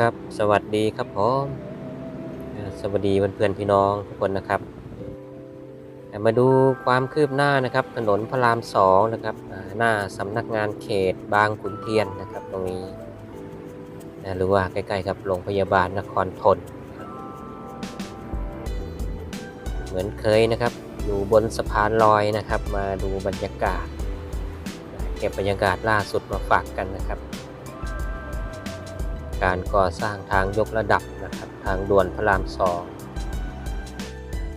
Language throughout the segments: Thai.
ครับ สวัสดีครับผมเอ่อสวัสดีเพื่อนๆพี่น้องทุกคนนะครับ มาดูความคืบหน้านะครับ ถนนพระรามสองนะครับ หน้าสำนักงานเขตบางขุนเทียนนะครับ ตรงนี้นะหรือว่าใกล้ๆกับโรงพยาบาลนครทน เหมือนเคยนะครับ อยู่บนสะพานลอยนะครับ มาดูบรรยากาศ เก็บบรรยากาศล่าสุดมาฝากกันนะครับ การก่อสร้างทางยกระดับนะครับทางด่วนพระรามสอง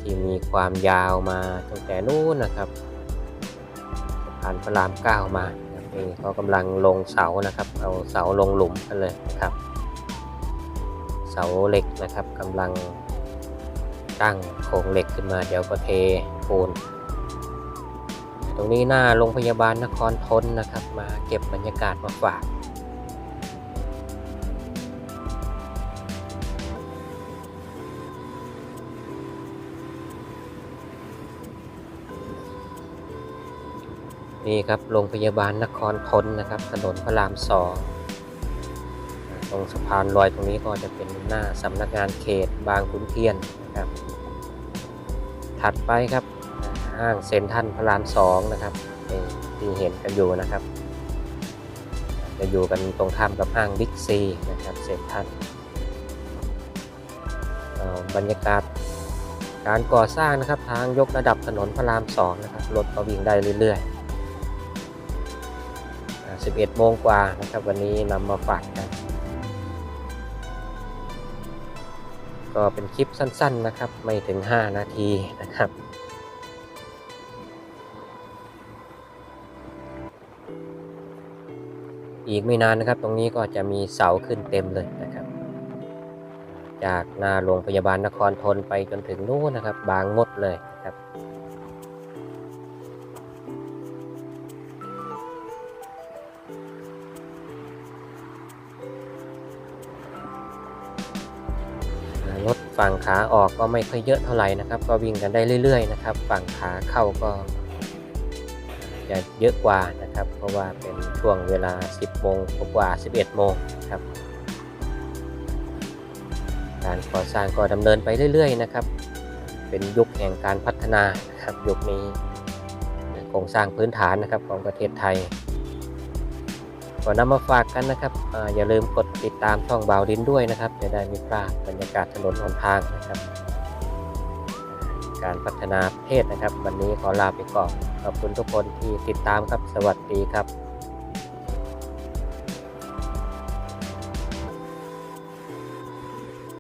ที่มีความยาวมาตั้งแต่นู้นนะครับสะพานพระรามเก้ามานี่เขากำลังลงเสานะครับ เอาเสาลงหลุมกันเลยนะครับ เสาเหล็กนะครับกำลังตั้งโครงเหล็กขึ้นมาเดี๋ยวก็เทปูนตรงนี้หน้าโรงพยาบาลนครทนนะครับ มาเก็บบรรยากาศมาฝาก นี่ครับโรงพยาบาลนครทนนะครับ ถนนพระรามสองตรงสะพานลอยตรงนี้ก็จะเป็นหน้าสำนักงานเขตบางขุนเทียนนะครับ ถัดไปครับห้างเซ็นทรัลพระรามสองนะครับที่เห็นกันอยู่นะครับ จะอยู่กันตรงข้ามกับห้างบิ๊กซีนะครับเซ็นทรัลบรรยากาศการก่อสร้างนะครับทางยกระดับถนนพระรามสองนะครับรถก็วิ่งได้เรื่อยๆ 11 โมงกว่านะครับ วันนี้นำมาฝากกัน ก็เป็นคลิปสั้น ๆนะครับ ไม่ถึง 5 นาทีนะครับ อีกไม่นานนะครับ ตรงนี้ก็จะมีเสาขึ้นเต็มเลยนะครับ จากหน้าโรงพยาบาลนครทนไปจนถึงนู้นนะครับ บางมดเลยนะครับ รถฝั่งขาออกก็ไม่ค่อยเยอะเท่าไหร่นะครับ ก็วิ่งกันได้เรื่อย ๆ นะครับ ฝั่งขาเข้าก็จะเยอะกว่านะครับ เพราะว่าเป็นช่วงเวลา 10โมงกว่า 11โมงครับ การก่อสร้างก็ดำเนินไปเรื่อย ๆ นะครับ เป็นยุคแห่งการพัฒนานะครับยุคนี้โครงสร้างพื้นฐานนะครับของประเทศไทย ก็นำมาฝากกันนะครับออย่าลืมกดติดตามช่องบาวดินด้วยนะครับ จะได้ไม่พลาดบรรยากาศถนนหนทางนะครับ การพัฒนาประเทศนะครับ วันนี้ขอลาไปก่อนขอบคุณทุกคนที่ติดตามครับสวัสดีครับ